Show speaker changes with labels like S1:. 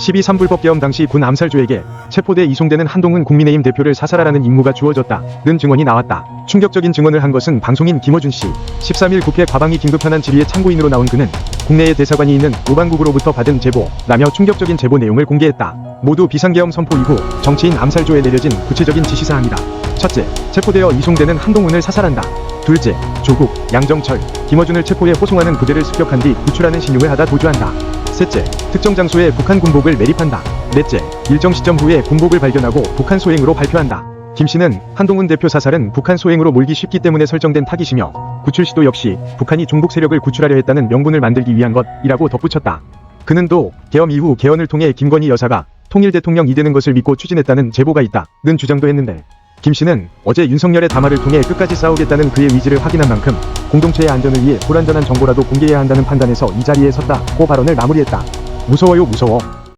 S1: 12 3불법 계엄 당시 군 암살조에게 체포돼 이송되는 한동훈 국민의힘 대표를 사살하라는 임무가 주어졌다는 증언이 나왔다. 충격적인 증언을 한 것은 방송인 김어준 씨. 13일 국회 과방위 긴급 현안 질의의 참고인으로 나온 그는 국내에 대사관이 있는 오방국으로부터 받은 제보라며 충격적인 제보 내용을 공개했다. 모두 비상계엄 선포 이후 정치인 암살조에 내려진 구체적인 지시사항이다. 첫째, 체포되어 이송되는 한동훈을 사살한다. 둘째, 조국, 양정철, 김어준을 체포해 호송하는 부대를 습격한 뒤 구출하는 신용을 하다 도주한다. 셋째, 특정 장소에 북한 군복을 매립한다. 넷째, 일정 시점 후에 군복을 발견하고 북한 소행으로 발표한다. 김 씨는 한동훈 대표 사살은 북한 소행으로 몰기 쉽기 때문에 설정된 타깃이며 구출 시도 역시 북한이 중국 세력을 구출하려 했다는 명분을 만들기 위한 것이라고 덧붙였다. 그는 또 개엄 이후 개헌을 통해 김건희 여사가 통일 대통령이 되는 것을 믿고 추진했다는 제보가 있다는 주장도 했는데 김 씨는 어제 윤석열의 담화를 통해 끝까지 싸우겠다는 그의 의지를 확인한 만큼 공동체의 안전을 위해 불완전한 정보라도 공개해야 한다는 판단에서 이 자리에 섰다고 발언을 마무리했다. 무서워요 무서워.